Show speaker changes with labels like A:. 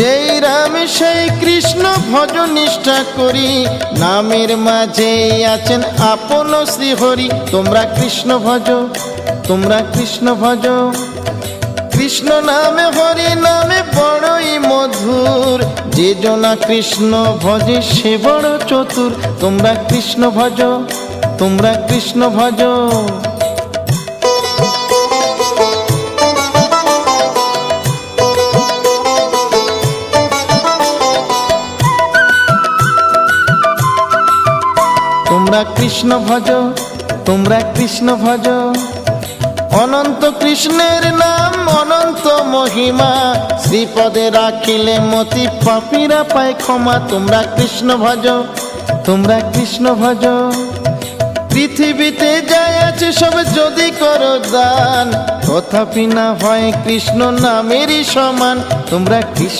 A: যেই রাম, সেই কৃষ্ণ ভজ নিষ্ঠা করি। নামের মাঝে আছেন আপন শ্রীহরি। তোমরা কৃষ্ণ ভজ, তোমরা কৃষ্ণ ভজ। কৃষ্ণ নামে, হরি নামে বড়ই মধুর। যে জনা কৃষ্ণ ভজে, সে বড় চতুর। তোমরা কৃষ্ণ ভজ, তোমরা কৃষ্ণ ভজ। তোমরা কৃষ্ণ ভজ, তোমরা কৃষ্ণ ভজ। অনন্ত কৃষ্ণের নাম, অনন্ত মহিমা, শ্রীপদে রাখিলে মতি পাপিরা পায় ক্ষমা। তোমরা কৃষ্ণ ভজ, তোমরা কৃষ্ণ ভজ। পৃথিবীতে যাই আছে সব যদি করো দান, তথাপি না হয় কৃষ্ণ নামেরই সমান। তোমরা কৃষ্ণ